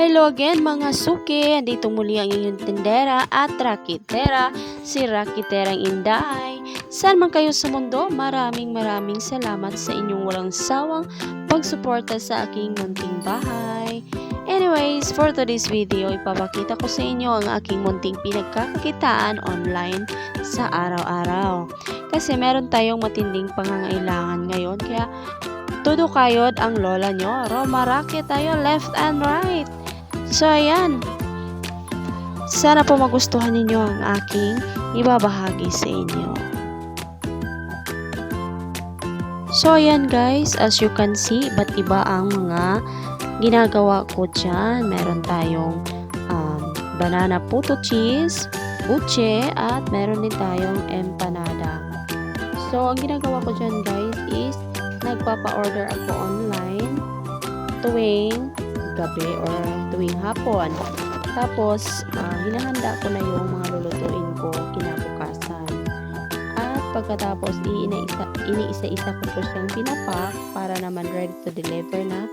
Hello again mga suki! Andito muli ang inyong tendera at rakitera, si Rakiterang Inday. Saan man kayo sa mundo, maraming maraming salamat sa inyong walang sawang pagsuporta sa aking munting bahay. Anyways, for today's video, ipapakita ko sa inyo ang aking munting pinagkakakitaan online sa araw-araw. Kasi meron tayong matinding pangangailangan ngayon, kaya Tudo kayod ang lola nyo. Romarake tayo left and right. So, ayan. Sana po magustuhan ninyo ang aking ibabahagi sa inyo. So, ayan guys. As you can see, iba't iba ang mga ginagawa ko dyan. Meron tayong um, banana puto cheese, buche, at meron din tayong empanada. So, ang ginagawa ko dyan guys is nagpapa-order ako online tuwing gabi or tuwing hapon. Tapos, uh, hinahanda ko na yung mga lulutuin ko kinabukasan. At pagkatapos, iniisa, iniisa-isa ko po siyang pinapak para naman ready to deliver na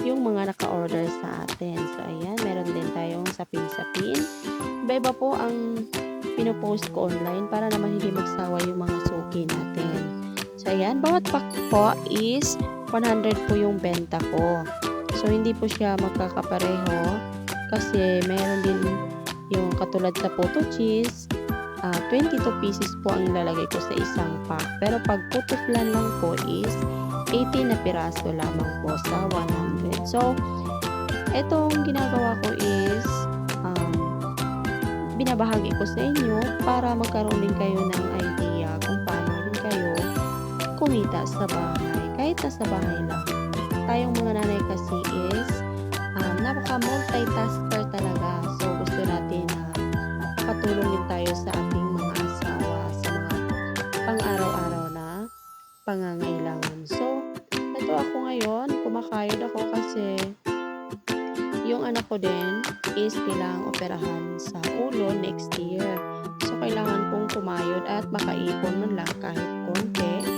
yung mga naka-order sa atin. So, ayan, meron din tayong sapin-sapin. Iba-iba po ang pinopost ko online para naman hindi magsawa yung mga suki natin. So, ayan, bawat pack po is 100 po yung benta ko. So, hindi po siya magkakapareho kasi meron din yung katulad sa photo cheese, uh, 22 pieces po ang ilalagay ko sa isang pack. Pero pag photo flan lang po is 80 na piraso lamang po sa 100. So, itong ginagawa ko is um, binabahagi ko sa inyo para magkaroon din kayo ng idea kung paano din kayo kumita sa bahay. Kahit nasa bahay lang. Tayong mga nanay kasi is um, napaka-multitasker talaga. So, gusto natin na uh, makatulong din tayo sa ating mga asawa sa mga pang-araw-araw na pangangailangan. So, ito ako ngayon. Kumakayod ako kasi yung anak ko din is kailangang operahan sa ulo next year. So, kailangan kong kumayod at makaipon man lang kahit konti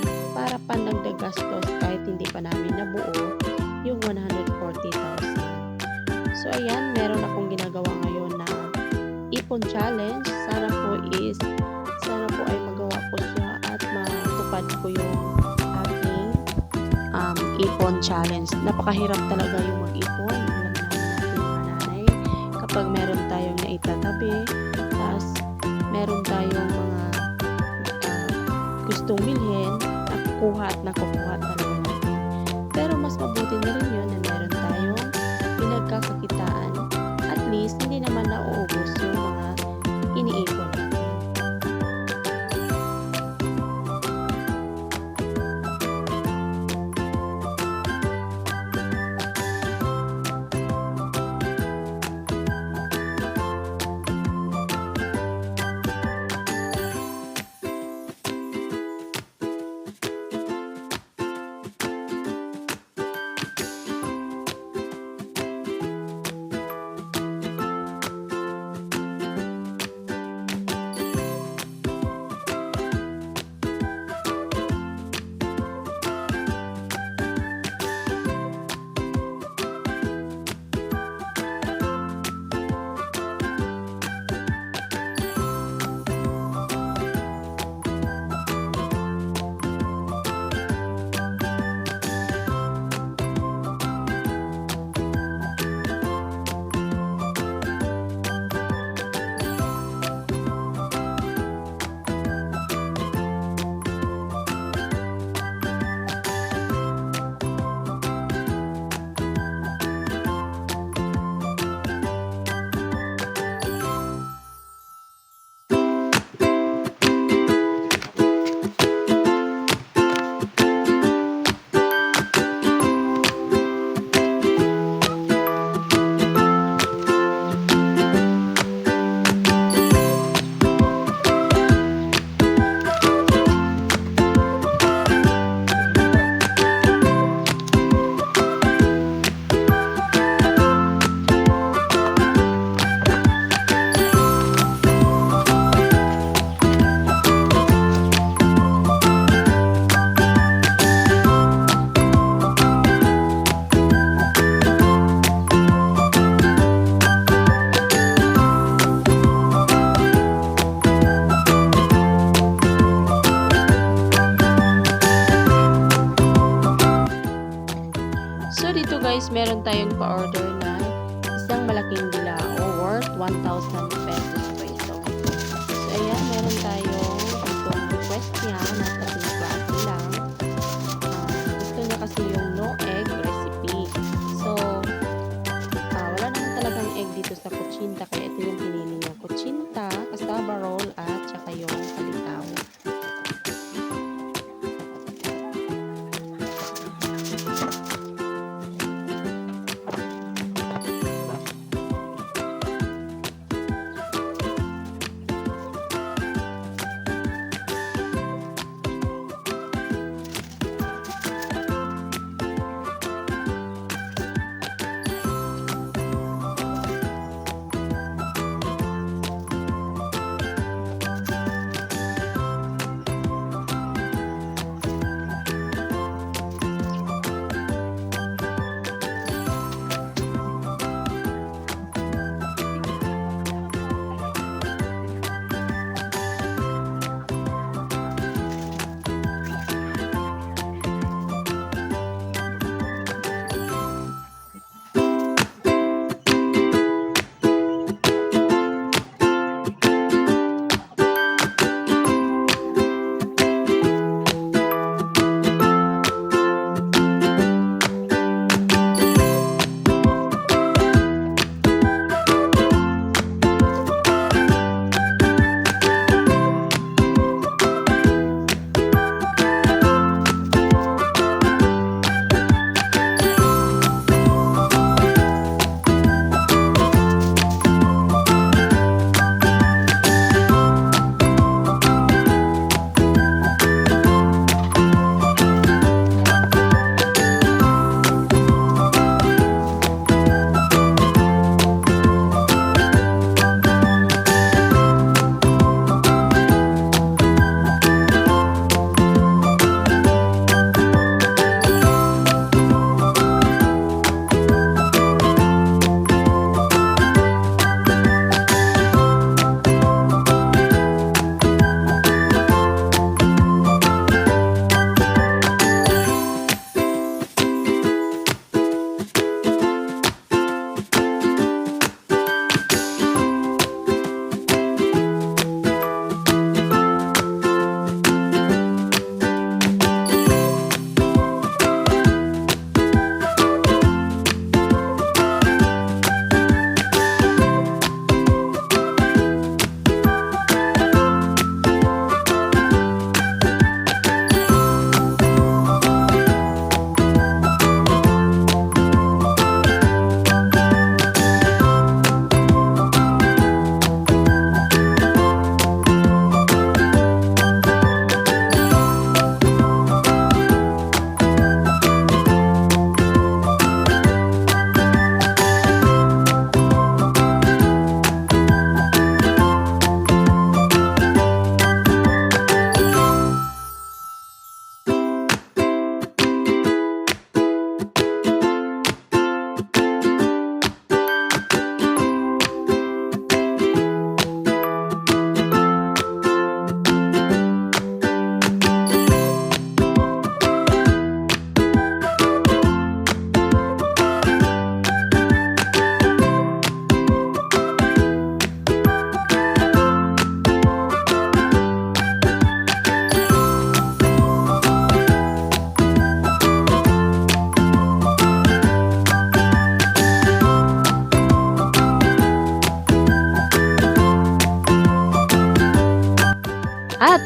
para pandagdag gastos kahit hindi pa namin nabuo yung 140,000. So ayan, meron akong ginagawa ngayon na ipon challenge. Sana po is sana po ay magawa ko siya at matupad ko yung aking um, ipon challenge. Napakahirap talaga yung mag-ipon. Alam naman natin mga nanay. Kapag meron tayong naitatabi, tapos meron tayong mga uh, gustong bilhin, nakukuha at nakukuha talaga natin. Pero mas mabuti na rin yun na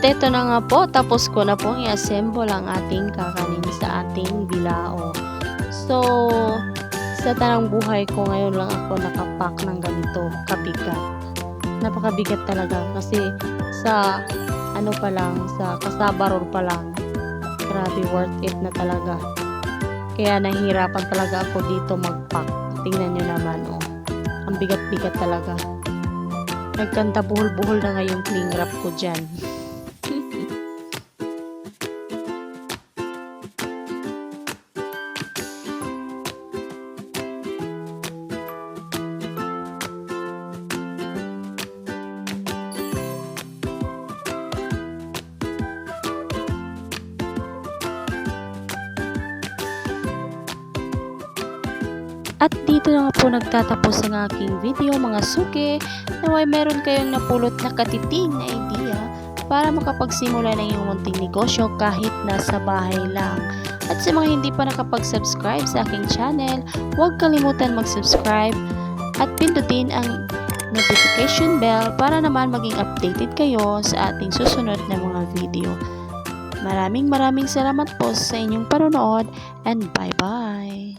Eto na nga po, tapos ko na pong i-assemble ang ating kakanin sa ating bilao. So, sa tanang buhay ko ngayon lang ako nakapak ng ganito kabigat. Napakabigat talaga kasi sa ano pa lang, sa kasabaror pa lang, grabe worth it na talaga. Kaya nahihirapan talaga ako dito mag-pack. Tingnan nyo naman, oh. Ang bigat-bigat talaga. Nagkanta buhol-buhol na nga yung cling wrap ko dyan. At dito na po nagtatapos ang aking video mga suki. Naway meron kayong napulot na katiting na idea para makapagsimula ng iyong munting negosyo kahit nasa bahay lang. At sa mga hindi pa nakapag-subscribe sa aking channel, huwag kalimutan mag-subscribe at pindutin ang notification bell para naman maging updated kayo sa ating susunod na mga video. Maraming maraming salamat po sa inyong panonood and bye-bye!